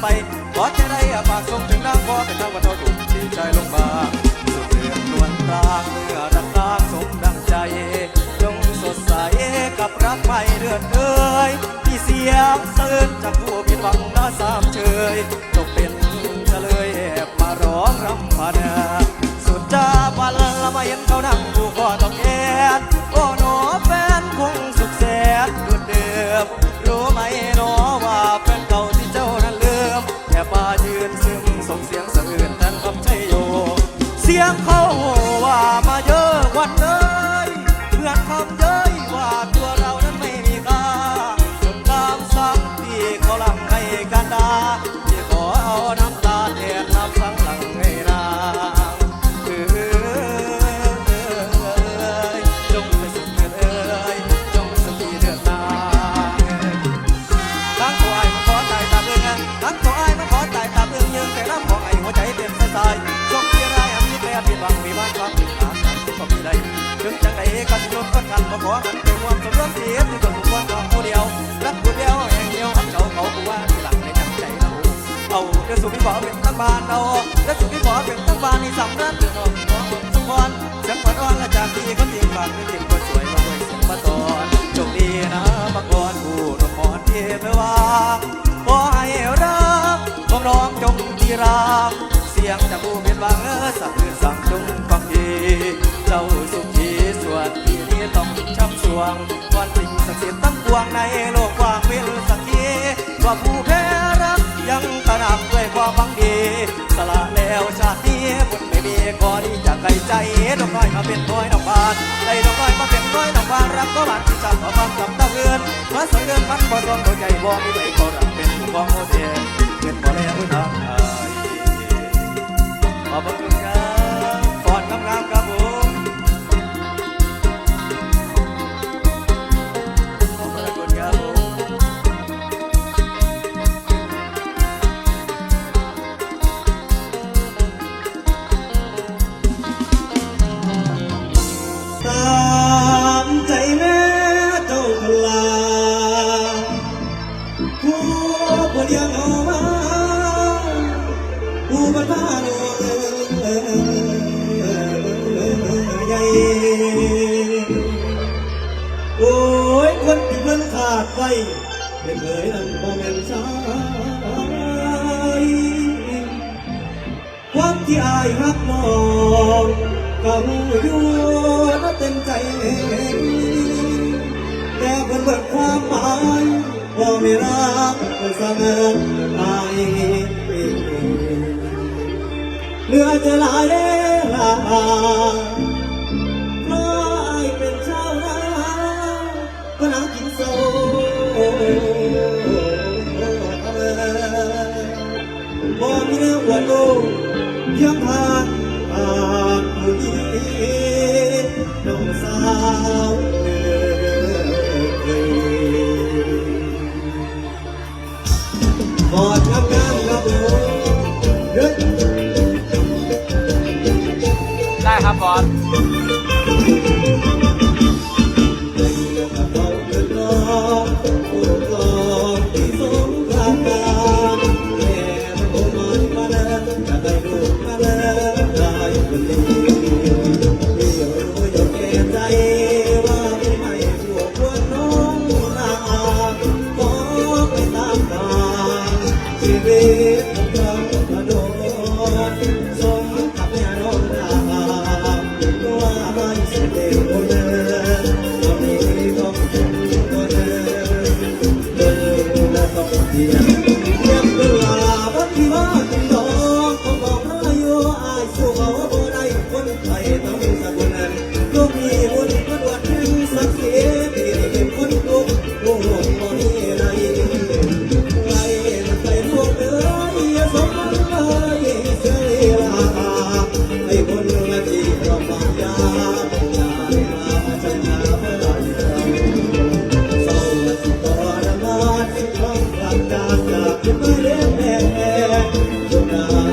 ไปขอจะได้ฝากส่งถึงนางพ่อเป็นนางวันเท่าถูกดีใจลงมาสุดเดือนนวลตาเมื่อดังตาสมดังใจจงสดใสกับรักไม่เลือนเอ่ยที่เสียงเสื่นจากผู้ผิดหวังน่าสามเชยจงเป็นเฉลยแอบมาร้องรำพันสุดจ้าวันละไมาเห็นเขานั่ง ว่ามาเยอะวันเลยเพื่อนคำเยอะ ก็สิยนต้นกันบ่ขอหันไปมวลสมรสเสียที่ตัวทุกคนของผู้เดียวรักผู้เดียวแห่งเดียวอับเจ้าเขาผู้ว่าที่หลังในจังใจเราเอาเรื่องสุขที่ขอเป็นทั้งบ้านเอาเรื่องสุขที่ขอเป็นทั้งบ้านในี่สำนักเรื่องของของทุกคนเสียงขวัญอ่อนและจากที่ก็ทิ้งฝากไม่ทิ้งคนสวยมาไว้เสียงมาตอนโชคดีนะบังกรผู้รมอนที่ไม่ว่างขอให้รักของน้องจงที่รักเสียงจากผู้เป็นวังเออสั่งคือสั่งจงฟังดีเจ้าสุข วนที่นี้ต้องช้ำสวงก่อนสิ่งศักดิ์สิทธิ์ตั้งปวงในโลกกว่างเป็นสักทีว่าผู้แพ้รักยังตระหนักด้วยความหวังดี สละแล้วชาตินี้บุญไม่มีขอดีจากไกลใจดอกน้อยมาเป็นน้อยดอกบานได้ดอกน้อยมาเป็นน้อยดอกบานรักก็บานที่จับขอฟังกับตาเงินมาสังเงินมันบ่ทนหัวใจบ่มีด้วยก็รักเป็นผู้ของโอเทเป็นบ่แล้วทางอายขอบคุณครับ แม่เจ้าพลาผู้ผู้เลี้ยงเอามาผู้บรรดาโนใหญ่โอ้ยคนที่มันขาดไปเป็นเคยนั้นบ่แม่นสายความที่อายรักน้องก็รู้อยู่นะเต็มใจ แต่เพิ่นเบิดความหมายว่าไม่รักเสังอายเหลือจะหลายลาเพราะไอเป็นชาวนาก็นักกินโซ่บ่มีเนื้ออวดโอ้ยังผ่านผ่านผู้นี้น้องสา อยู่ไหน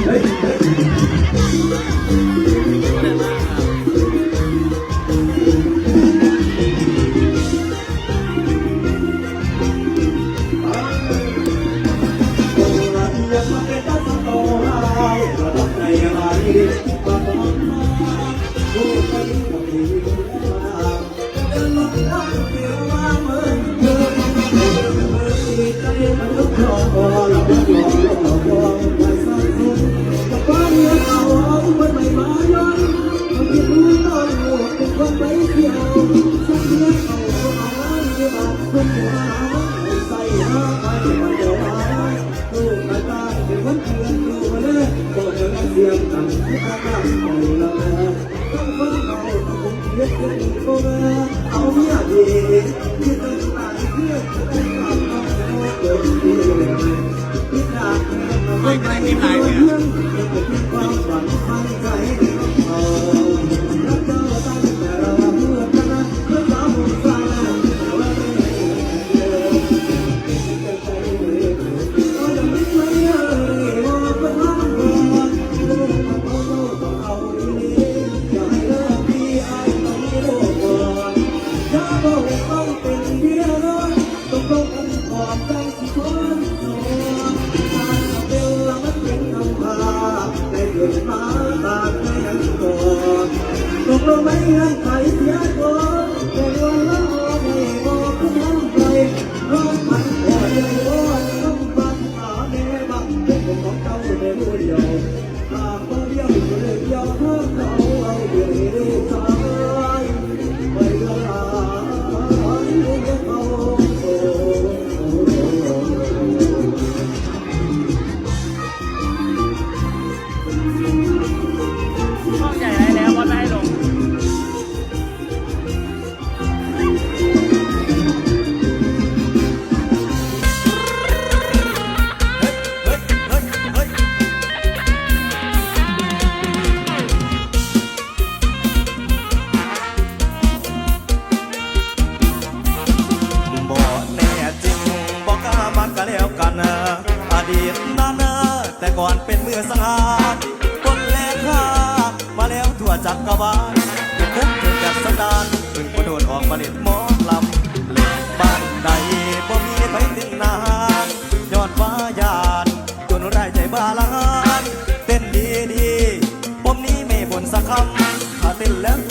Hey, hey. ไล่นกันทีมไหน กลง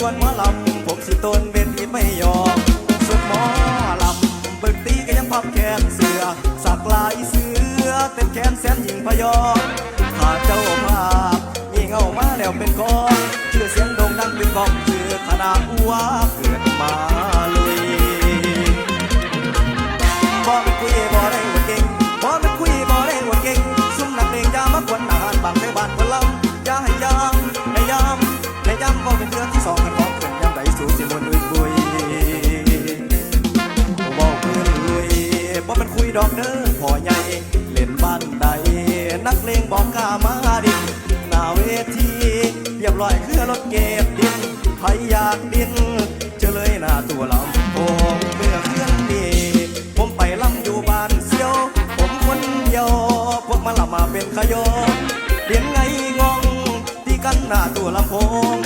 วนหมอลำผมสิต้นเบ็นที่ไม่ยอมสุดหมอลำเบิกตีก็ยังพับแขนเสือ สักลายเสือเต้นแขนแสนยิงพยองขาเจ้าภาพมีเงามาแล้วเป็นกองชื่อเสียงโด่งดังเป็นกองชื่อคณะอัวก เพลงบอกกล้ามาดินหน้าเวทีเรียบร้อยคือรถเก็บดินใครอยากดินเจอเลยหน้าตัวลำโพงเมื่อเครื่องดีผมไปลำอยู่บ้านเซียว ผมคนเดียวพวกมันละมาเป็นขยอเรียนไงงงตีกันหน้าตัวลำโพง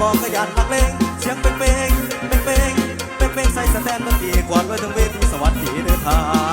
บอกขยันนักเลงเสียงเป็นเพลงเป็นเพลงเป็นเพลงใส่สแตนดนตรีก่อนไว้ทั้งเวทีสวัสดีเด้อทา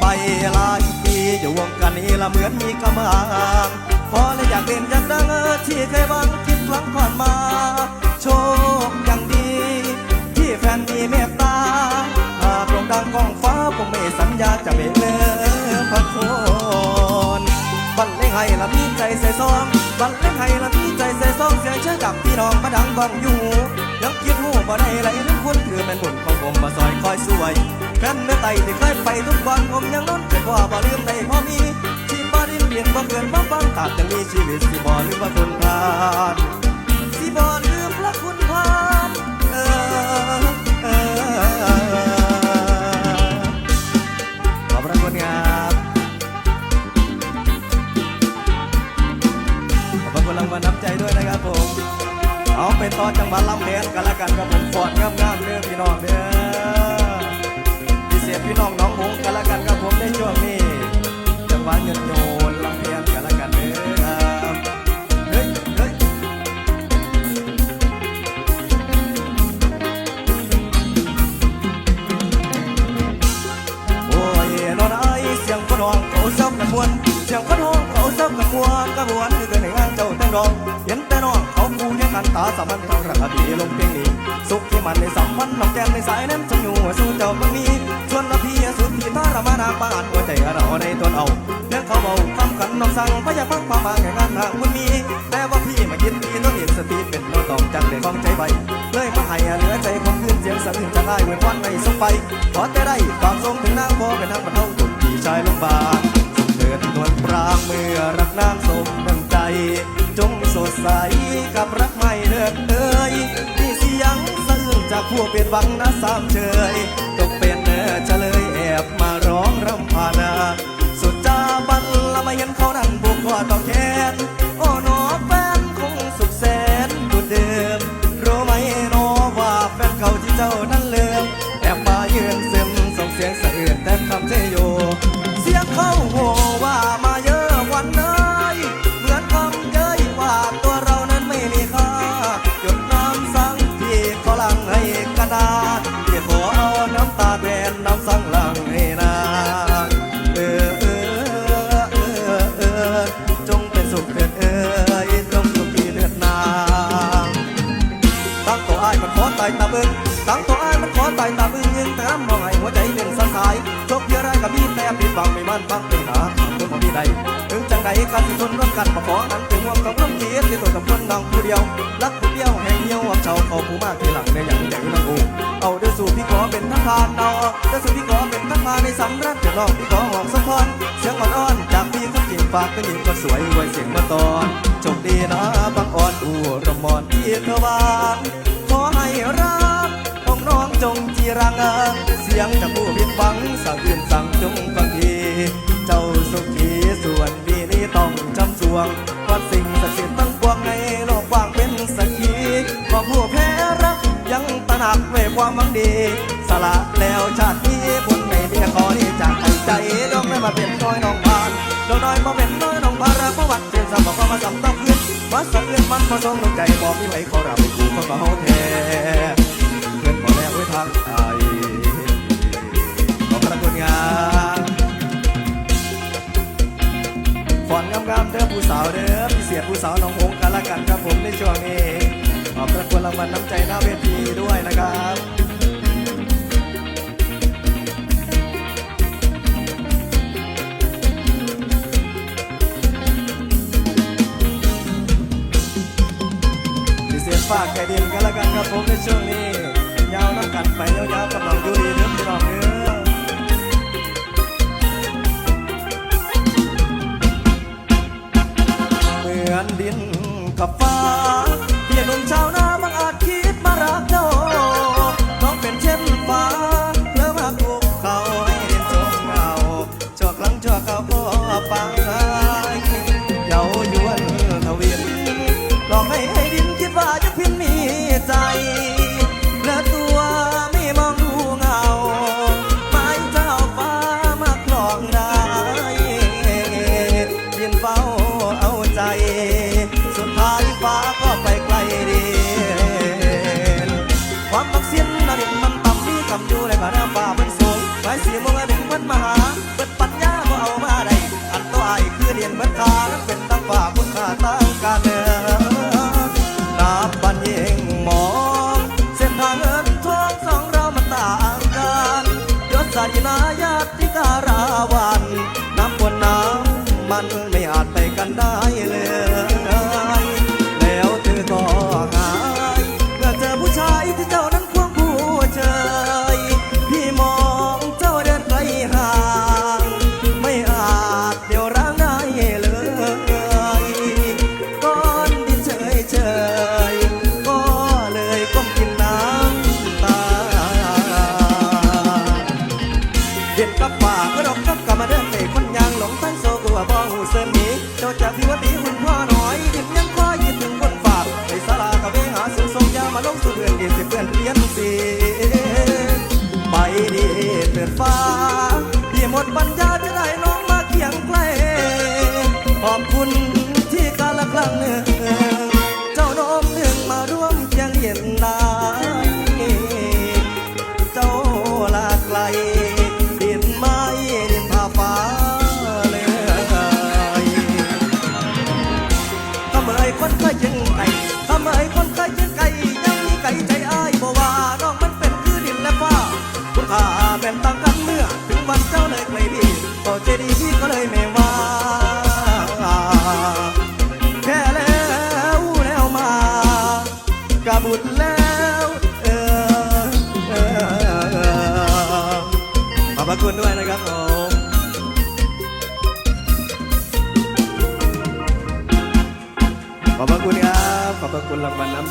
ไปหลายปีอยู่วงการนี้ละเหมือนมีกำลังพอเลยอยากเล่นอยากดังที่เคยหวังคิดครั้งผ่านมา โชคยังดี ที่แฟนมีเมตตาหากโด่งดังกองฟ้าผมไม่สัญญาจะไม่เลิกพักโคนบันเลงให้ละมีใจใส่ซองบันเลงให้ละมีใจใส่ซองเสียงเชื่อกับพี่น้องมาดังกองอยู่ยังคิดหูบ่ได้ไหล นถือเป็นบุญของผมมาซอยคอยสวยแฟนเนื้อไตที่เคยไปทุกวันผมยังน้นเคยว่าบ่ลืมได้พอมีที่บ่ดินเปลี่ยนบ่เกินบ่ฟังตาดยังมีชีวิตสิบ่ลืมว่าคุณทานสิบ่ลืมพระคุณทาน กันตาสามัญทางระดีลงเพียงนี้ สุขที่มันในสัมพันธ์น้องแก้มในสายน้ำจงอยู่สู้เจ้าบังมีชวนละพี่สุดที่ทารมานาปานหัวใจเราในตนเอาเรื่องเขาเบาคำขันน้องสั่งพยาฟังความมาแห่งงานทางบุญมีแต่ว่าพี่มาคิดดีต้องเห็นสติเป็นเราต้องจังได้ความใจใบเลยมาให้เหลือใจความคืนเสียงสะอื้นจะได้เหมือนวันในสไปขอแต่ได้ฝากทรงถึงนางพ่อเป็นทางบรรเทาตุ่นพี่ชายลงบาลสุขเถิดนวลปรางเมื่อรักนางสมดังใจ จงสดใสกับรัก ไม่เลิกเอ่ยมีเสียงสะอื้นจากผู้เป็นวังนะสามเชยตกเป็นเนื้อเฉลยแอบมาร้องรำพานา สุดจาบันละไม่เห็นเขานั่นบุกคอต่อแขน ผิดหวังไม่มั่นฟังไปหาคนบ่มีใดถึงจังใดการสิทนร่วมกันมาขอนั้นถึงว่ากับร่วมคิดที่ตัวกับคนน้องผู้เดียว รักผู้เดียวแห่งเดียวว่าเจ้าเขาผู้มากที่หลังในอย่างใหญ่น้องอูเอาเด้อสู่พี่ขอเป็นทหารเนาะเด้อสู่พี่ขอเป็นทหารในสำรักเดี๋ยวน้องพี่ขอหอมสะพอนเสียงอ่อนๆจากพี่คนจริงฝากก็ยิงก็สวยไว้เสียงมาตอนโชคดีนะบางอ่อนอู่ระมอนที่เธอวานขอให้รัก จงจีรังเสียงจากผู้ผิดฟังสั่งอื่นสั่งจงฟังทีเจ้าสุขีส่วนดีนี้ต้องจำสวงวัดสิ่งศักดิ์สิทธิ์ตั้งปวงในโลกว้างเป็นสักขีขอผู้แพ้รักยังตระหนักไว้ความหวังดี สละแล้วชาตินี้บุญไม่เรียกขอที่จากใจใจดอกไม่มาเป็นน้อยน้องพานดอกน้อยมาเป็นน้อยน้องพานรักประวัติเรียนสมบอกว่ามาสำต้องขึ้นมาสำเร็จมันมาทรงดวงใจบอกมีไว้ขอรับไปกูขาก็เฮาแท้เฟอนงามๆเด้อผู้สาวเด้อพี่เสียผู้สาวน้องหงกันละกันครับผมในช่วงนี้ขอบพระคุณรางวัลน้ำใจหน้าเวทีด้วยนะครับพิเศษฝากแก่ดินกันละกันครับผมในช่วงนี้ ยาวน้ำกันไปยาวๆกำลังอยู่ดีเด้อพี่น้องเด้อ มือนดินกับฟ้าเพี่หนุ่มชาวนา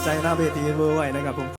ใจหน้าเวทีด้วยนะครับผม